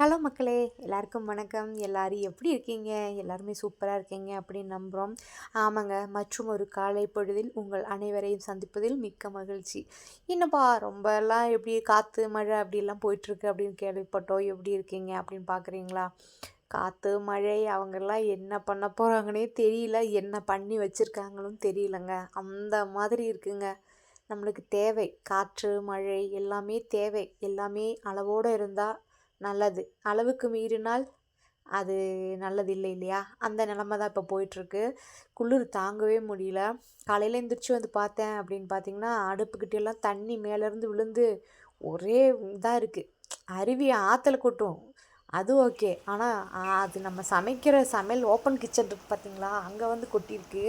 Hello மக்களே எல்லாருக்கும் வணக்கம். எல்லாரும் எப்படி இருக்கீங்க? எல்லாருமே சூப்பராக இருக்கீங்க அப்படின்னு நம்புகிறோம் ஆமாங்க மற்றும் ஒரு காலை பொழுதில் உங்கள் அனைவரையும் சந்திப்பதில் மிக்க மகிழ்ச்சி. என்னப்பா ரொம்ப எல்லாம் எப்படி காற்று மழை அப்படிலாம் போயிட்டுருக்கு அப்படின்னு கேள்விப்பட்டோம். எப்படி இருக்கீங்க அப்படின்னு பார்க்குறீங்களா? காற்று மழை அவங்கெல்லாம் என்ன பண்ண போகிறாங்கன்னே தெரியல. என்ன பண்ணி வச்சுருக்காங்களும் தெரியலங்க. அந்த மாதிரி இருக்குங்க. நம்மளுக்கு தேவை. காற்று மழை எல்லாமே தேவை. எல்லாமே அளவோடு இருந்தால் நல்லது. அளவுக்கு மீறினால் அது நல்லது இல்லை இல்லையா? அந்த நிலமை தான் இப்போ போயிட்டுருக்கு. குளிர் தாங்கவே முடியல. காலையில் எழுந்திரிச்சு வந்து பார்த்தேன் அப்படின்னு பார்த்தீங்கன்னா அடுப்புக்கிட்டெல்லாம் தண்ணி மேலேருந்து விழுந்து ஒரே இதாக இருக்குது அருவி ஆற்றுல கொட்டும். அது ஓகே. ஆனால் அது நம்ம சமைக்கிற சமையல் ஓப்பன் கிச்சன் இருக்குது பார்த்தீங்களா? அங்கே வந்து கொட்டியிருக்கு.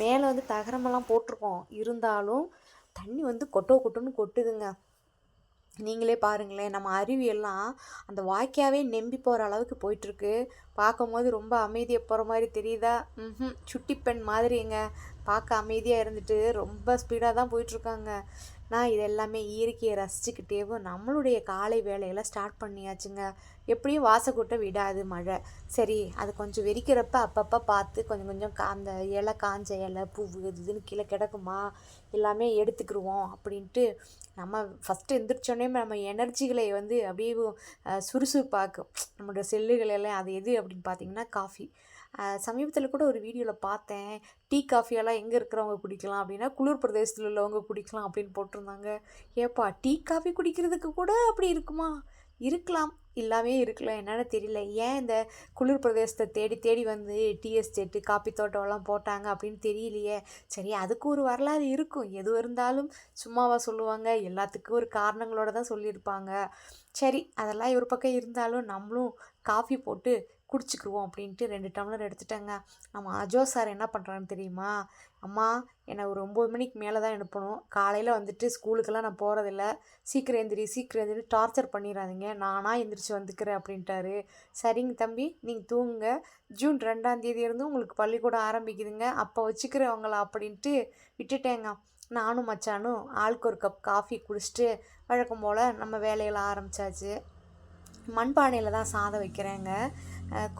மேலே வந்து தகரமெல்லாம் போட்டிருக்கோம். இருந்தாலும் தண்ணி வந்து கொட்டோ கொட்டோன்னு கொட்டுதுங்க. நீங்களே பாருங்களேன் நம்ம அருவியெல்லாம் அந்த வாய்க்காவே நெம்பி போகிற அளவுக்கு போயிட்டுருக்கு. பார்க்கும்போது ரொம்ப அமைதியாக போகிற மாதிரி தெரியுதா? ம் சுட்டி பெண் மாதிரிங்க. பார்க்க அமைதியாக இருந்துட்டு ரொம்ப ஸ்பீடாக தான் போயிட்டுருக்காங்க. நான் இது எல்லாமே இயற்கையை ரசிச்சுக்கிட்டேவும் நம்மளுடைய காலை வேலையெல்லாம் ஸ்டார்ட் பண்ணியாச்சுங்க. எப்படியும் வாசக்கூட்ட விடாது மழை. சரி அது கொஞ்சம் வெறிக்கிறப்ப அப்பப்போ பார்த்து கொஞ்சம் கொஞ்சம் கா அந்த இலை காஞ்ச இலை பூ இதுன்னு கீழே கிடக்குமா? எல்லாமே எடுத்துக்கிடுவோம் அப்படின்ட்டு நம்ம ஃபஸ்ட்டு எந்திரிச்சோடனே நம்ம எனர்ஜிகளை வந்து அப்படியே சுறுசுறுப்பாக்கும். நம்மளோட செல்லுகள் எல்லாம் அது எது அப்படின்னு பார்த்தீங்கன்னா காஃபி. சமீபத்தில் கூட ஒரு வீடியோவில் பார்த்தேன் டீ காஃபியெல்லாம் எங்கே இருக்கிறவங்க குடிக்கலாம் அப்படின்னா குளிர் பிரதேசத்தில் உள்ளவங்க குடிக்கலாம் அப்படின்னு போட்டிருந்தாங்க. ஏப்பா டீ காஃபி குடிக்கிறதுக்கு கூட அப்படி இருக்குமா? இருக்கலாம். இல்லாமே இருக்கலாம். என்னென்னு தெரியல. ஏன் இந்த குளிர் பிரதேசத்தை தேடி தேடி வந்து டீ எஸ்டேட்டு காப்பி தோட்டம்லாம் போட்டாங்க அப்படின்னு தெரியலையே. சரி அதுக்கு ஒரு வரலாறு இருக்கும். எது இருந்தாலும் சும்மாவா சொல்லுவாங்க. எல்லாத்துக்கும் ஒரு காரணங்களோட தான் சொல்லியிருப்பாங்க. சரி அதெல்லாம் ஒரு பக்கம் இருந்தாலும் நம்மளும் காஃபி போட்டு குடிச்சிக்கிருவோம் அப்படின்ட்டு ரெண்டு டம்ளர் எடுத்துட்டேங்க. நம்ம அஜோ சார் என்ன பண்ணுறான்னு தெரியுமா? அம்மா என்னை ஒரு ஒம்பது மணிக்கு மேலே தான் அனுப்பணும் காலையில் வந்துட்டு ஸ்கூலுக்கெல்லாம் நான் போகிறதில்ல சீக்கிரம் எந்திரி சீக்கிரம் எந்திரி டார்ச்சர் பண்ணிடாதீங்க நானாக எந்திரிச்சு வந்துக்கிறேன் அப்படின்ட்டாரு. சரிங்க தம்பி நீங்கள் தூங்குங்க. ஜூன் ரெண்டாம் தேதி உங்களுக்கு பள்ளிக்கூடம் ஆரம்பிக்குதுங்க. அப்போ வச்சுக்கிறவங்களா அப்படின்ட்டு விட்டுட்டேங்க. நானும் மச்சானும் ஆளுக்கு ஒரு கப் காஃபி குடிச்சிட்டு வழக்கம் போல் நம்ம வேலையில் ஆரம்பித்தாச்சு மண்பானையில் தான் சாதம் வைக்கிறேங்க.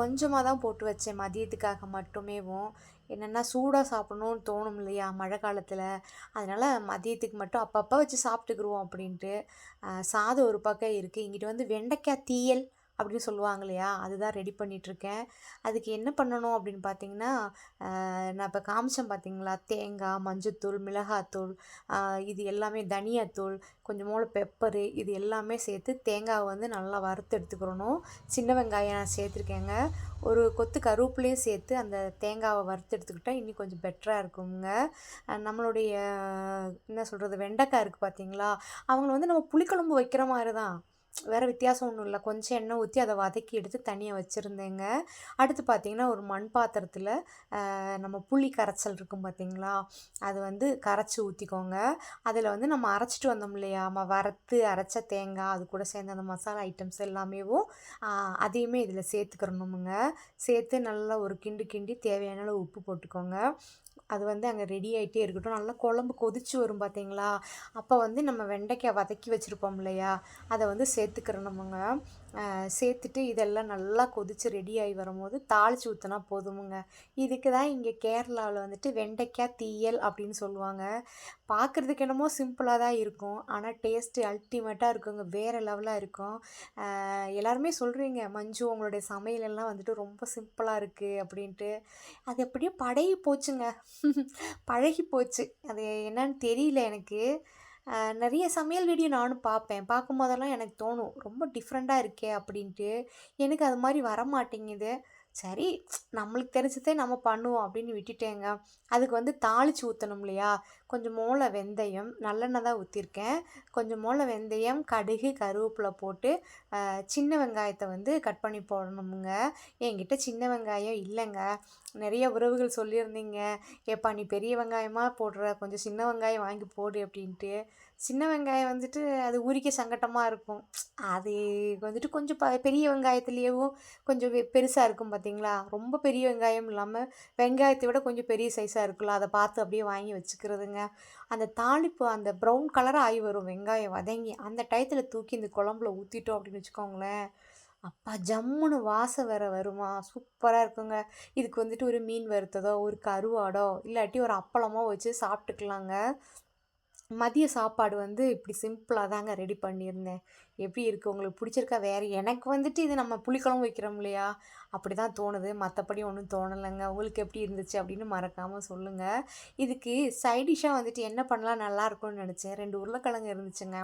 கொஞ்சமாக தான் போட்டு வச்சேன். மதியத்துக்காக மட்டுமேவும் என்னென்னா சூடாக சாப்பிட்ணுன்னு தோணும் இல்லையா மழை காலத்தில். அதனால் மதியத்துக்கு மட்டும் அப்பப்போ வச்சு சாப்பிட்டுக்குருவோம் அப்படின்ட்டு. சாதம் ஒரு பக்கம் இருக்குது இங்கிட்டு வந்து வெண்டைக்காய் தீயல் அப்படின்னு சொல்லுவாங்க இல்லையா? அதுதான் ரெடி பண்ணிகிட்ருக்கேன் அதுக்கு என்ன பண்ணணும் அப்படின்னு பார்த்தீங்கன்னா நான் இப்போ காமிச்சேன் பார்த்தீங்களா? தேங்காய் மஞ்சத்தூள் மிளகாத்தூள் இது எல்லாமே தனியாத்தூள் கொஞ்சம் மூளை பெப்பரு இது எல்லாமே சேர்த்து தேங்காவை வந்து நல்லா வறுத்து எடுத்துக்கிறணும். சின்ன வெங்காயம் நான் சேர்த்துருக்கேங்க. ஒரு கொத்து கருவேப்பிலையும் சேர்த்து அந்த தேங்காவை வறுத்து எடுத்துக்கிட்டால் இன்னும் கொஞ்சம் பெட்டராக இருக்குங்க. நம்மளுடைய என்ன சொல்கிறது வெண்டைக்காய் இருக்குது பார்த்தீங்களா? அவங்கள வந்து நம்ம புளிக்குழம்பு வைக்கிற மாதிரி தான். வேறு வித்தியாசம் ஒன்றும் இல்லை. கொஞ்சம் எண்ணெய் ஊற்றி அதை வதக்கி எடுத்து தனியாக வச்சுருந்தேங்க. அடுத்து பார்த்திங்கன்னா ஒரு மண் பாத்திரத்தில் நம்ம புளி கரைச்சல் இருக்கும் பார்த்திங்களா அது வந்து கரைச்சி ஊற்றிக்கோங்க அதில் வந்து நம்ம அரைச்சிட்டு வந்தோம் இல்லையா? நம்ம வறுத்து அரைச்ச தேங்காய் அது கூட சேர்ந்த அந்த மசாலா ஐட்டம்ஸ் எல்லாமேவும் அதையுமே இதில் சேர்த்துக்கிறணுமுங்க. சேர்த்து நல்லா ஒரு கிண்டு கிண்டி தேவையான அளவு உப்பு போட்டுக்கோங்க. அது வந்து அங்கே ரெடி ஆகிட்டே இருக்கட்டும். நல்லா குழம்பு கொதிச்சு வரும் பார்த்தீங்களா அப்போ வந்து நம்ம வெண்டைக்காய் வதக்கி வச்சுருப்போம் இல்லையா? அதை வந்து சேர்த்துக்கிறணுமுங்க சேர்த்துட்டு இதெல்லாம் நல்லா கொதித்து ரெடி ஆகி வரும்போது தாளித்து ஊற்றினா போதுமுங்க. இதுக்கு தான் இங்கே கேரளாவில் வந்துட்டு வெண்டைக்காய் தீயல் அப்படின்னு சொல்லுவாங்க. பார்க்குறதுக்கு என்னமோ சிம்பிளாக தான் இருக்கும். ஆனால் டேஸ்ட்டு அல்டிமேட்டாக இருக்குங்க. வேறு லெவலாக இருக்கும். எல்லாருமே சொல்கிறீங்க மஞ்சு உங்களுடைய சமையலெல்லாம் வந்துட்டு ரொம்ப சிம்பிளாக இருக்குது அப்படின்ட்டு. அது எப்படியோ பழகி போச்சுங்க. பழகி போச்சு. அது என்னன்னு தெரியல எனக்கு. நிறைய சமையல் வீடியோ நானும் பார்ப்பேன். பார்க்கும்போதெல்லாம் எனக்கு தோணும் ரொம்ப டிஃப்ரெண்ட்டாக இருக்கே அப்படின்ட்டு. எனக்கு அது மாதிரி வர மாட்டேங்குது சரி நம்மளுக்கு தெரிஞ்சதே நம்ம பண்ணுவோம் அப்படின்னு விட்டுட்டேங்க. அதுக்கு வந்து தாளித்து ஊற்றணும் இல்லையா? கொஞ்சம் மோளை வெந்தயம் நல்லெண்ணெய் தான் ஊற்றிருக்கேன் கொஞ்சம் மோளை வெந்தயம் கடுகு கருவேப்பிலை போட்டு சின்ன வெங்காயத்தை வந்து கட் பண்ணி போடணுமுங்க. என்கிட்ட சின்ன வெங்காயம் இல்லைங்க. நிறைய உறவுகள் சொல்லியிருந்தீங்க. ஏப்பா நீ பெரிய வெங்காயமாக போடுற? கொஞ்சம் சின்ன வெங்காயம் வாங்கி போடு அப்படின்ட்டு. சின்ன வெங்காயம் வந்துட்டு அது உரிக்க சங்கட்டமாக இருக்கும். அது வந்துட்டு கொஞ்சம் ப பெரிய வெங்காயத்துலேயும் கொஞ்சம் பெருசாக இருக்கும் பார்த்தீங்களா ரொம்ப பெரிய வெங்காயம் இல்லாமல் வெங்காயத்தை விட கொஞ்சம் பெரிய சைஸாக இருக்குல்ல அதை பார்த்து அப்படியே வாங்கி வச்சுக்கிறதுங்க. அந்த தாளிப்பு அந்த ப்ரௌன் கலராக ஆகி வரும் வெங்காயம் வதங்கி. அந்த டயத்தில் தூக்கி இந்த குழம்புல ஊற்றிட்டோம் அப்படின்னு வச்சுக்கோங்களேன். அப்பா ஜம்முன்னு வாசம் வேற வருமா? சூப்பராக இருக்குங்க. இதுக்கு வந்துட்டு ஒரு மீன் வறுத்ததோ ஒரு கருவாடோ இல்லாட்டி ஒரு அப்பளமோ வச்சு சாப்பிட்டுக்கலாங்க. மதிய சாப்பாடு வந்து இப்படி சிம்பிளாக தாங்க ரெடி பண்ணியிருந்தேன். எப்படி இருக்குது உங்களுக்கு பிடிச்சிருக்கா? வேறு எனக்கு வந்துட்டு இது நம்ம புளிக்குழம்பு வைக்கிறோம் இல்லையா? அப்படி தான் தோணுது. மற்றபடி ஒன்றும் தோணலைங்க. உங்களுக்கு எப்படி இருந்துச்சு? அப்படின்னு மறக்காமல் சொல்லுங்கள் இதுக்கு சைடிஷாக வந்துட்டு என்ன பண்ணலாம்? நல்லாயிருக்கும்னு நினச்சேன். ரெண்டு உருளைக்கிழங்கு இருந்துச்சுங்க.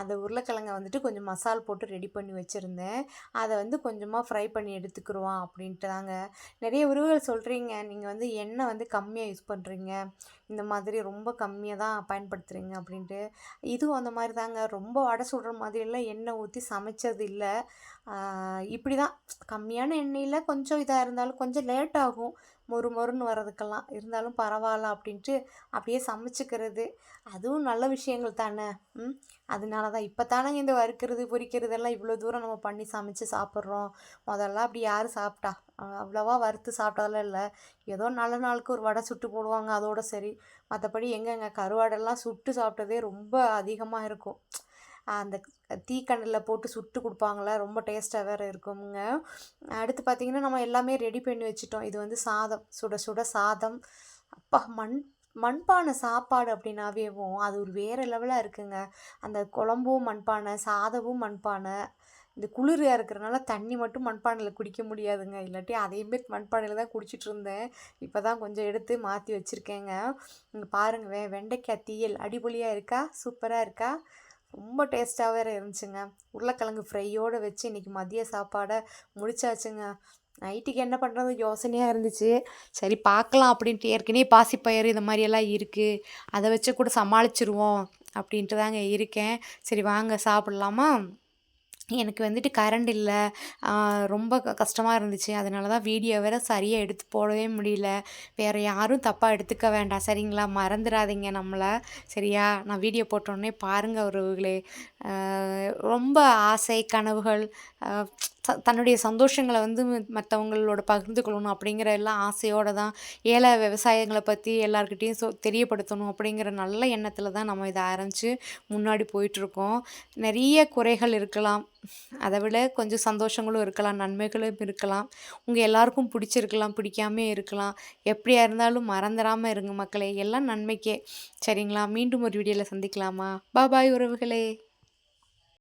அந்த உருளைக்கிழங்கை வந்துட்டு கொஞ்சம் மசால் போட்டு ரெடி பண்ணி வச்சுருந்தேன். அதை வந்து கொஞ்சமாக ஃப்ரை பண்ணி எடுத்துக்கிடுவோம் அப்படின்ட்டு தாங்க நிறைய உறவுகள் சொல்கிறீங்க நீங்கள் வந்து எண்ணெய் வந்து கம்மியாக யூஸ் பண்ணுறீங்க இந்த மாதிரி ரொம்ப கம்மியாக தான் பயன்படுத்துகிறீங்க அப்படின்ட்டு. இதுவும் அந்த மாதிரி தாங்க ரொம்ப வடை சுடுற மாதிரியெல்லாம் எண்ணெய் ஊற்றி சமைச்சது இல்லை இப்படி தான் கம்மியான எண்ணெயில் கொஞ்சம் இதாக இருந்தாலும் கொஞ்சம் லேட் ஆகும். மொறு மொறுன்னு வர்றதுக்கெல்லாம். இருந்தாலும் பரவாயில்ல அப்படின்ட்டு அப்படியே சமைச்சிக்கிறது. அதுவும் நல்ல விஷயங்கள் தானே. ம்? அதனால தான் இப்போ தானே இந்த வறுக்கிறது பொரிக்கிறதெல்லாம் இவ்வளோ தூரம் நம்ம பண்ணி சமைச்சு சாப்பிட்றோம். முதல்ல அப்படி யார் சாப்பிட்டா? அவ்வளோவா வறுத்து சாப்பிட்டதெல்லாம் இல்லை. ஏதோ நல்ல நாளுக்கு ஒரு வடை சுட்டு போடுவாங்க அதோட சரி. மற்றபடி எங்கெங்க கருவாடெல்லாம் சுட்டு சாப்பிட்டதே ரொம்ப அதிகமாக இருக்கும். அந்த தீக்கண்ணில் போட்டு சுட்டு கொடுப்பாங்கள? ரொம்ப டேஸ்ட்டாக வேறு இருக்குங்க அடுத்து பார்த்திங்கன்னா நம்ம எல்லாமே ரெடி பண்ணி வச்சுட்டோம். இது வந்து சாதம். சுட சுட சாதம். அப்பா மண் மண்பானை சாப்பாடு அப்படின்னாவேவும் அது ஒரு வேறு லெவலாக இருக்குங்க. அந்த குழம்பும் மண்பானை சாதமும் மண்பானை. இந்த குளிராக இருக்கிறனால தண்ணி மட்டும் மண்பானையில் குடிக்க முடியாதுங்க. இல்லாட்டி அதையுமே மண்பானையில் தான் குடிச்சிட்டு இருந்தேன். இப்போ தான் கொஞ்சம் எடுத்து மாற்றி வச்சுருக்கேங்க. இங்கே பாருங்கள் வே வெண்டைக்காய் தீயல். அடிபொலியாக இருக்கா? சூப்பராக இருக்கா? ரொம்ப டேஸ்ட்டாக வேறு இருந்துச்சுங்க. உருளைக்கிழங்கு ஃப்ரையோடு வச்சு இன்றைக்கி மதிய சாப்பாடை முடிச்சாச்சுங்க. நைட்டுக்கு என்ன பண்ணுறது யோசனையாக இருந்துச்சு. சரி பார்க்கலாம் அப்படின்ட்டு ஏற்கனவே பாசிப்பயிறு இந்த மாதிரியெல்லாம் இருக்குது அதை வச்சு கூட சமாளிச்சிருவோம் அப்படின்ட்டு தாங்க இருக்கேன். சரி வாங்க சாப்பிட்லாமா? எனக்கு வந்துட்டு கரண்ட் இல்லை. ரொம்ப கஷ்டமாக இருந்துச்சு. அதனால தான் வீடியோ வேறு சரியாக எடுத்து போடவே முடியல. வேறு யாரும் தப்பாக எடுத்துக்க வேண்டாம். சரிங்களா? மறந்துடாதீங்க நம்மளை. சரியா? நான் வீடியோ போட்டோடனே பாருங்கள் உறவுகளே. ரொம்ப ஆசை கனவுகள். தன்னுடைய சந்தோஷங்களை வந்து மற்றவங்களோட பகிர்ந்து கொள்ளணும் அப்படிங்கிற எல்லாம் ஆசையோடு தான் ஏழை விவசாயங்களை பற்றி எல்லாருக்கிட்டேயும் சொ தெரியப்படுத்தணும் அப்படிங்கிற நல்ல எண்ணத்தில் தான் நம்ம இதை ஆரம்பித்து முன்னாடி போயிட்டுருக்கோம். நிறைய குறைகள் இருக்கலாம். அதை விட கொஞ்சம் சந்தோஷங்களும் இருக்கலாம் நன்மைகளும் இருக்கலாம். உங்கள் எல்லாருக்கும் பிடிச்சிருக்கலாம் பிடிக்காமே இருக்கலாம். எப்படியா இருந்தாலும் மறந்துடாமல் இருங்க மக்களே. எல்லாம் நன்மைக்கே. சரிங்களா? மீண்டும் ஒரு வீடியோவில் சந்திக்கலாமா? பாபாய் உறவுகளே.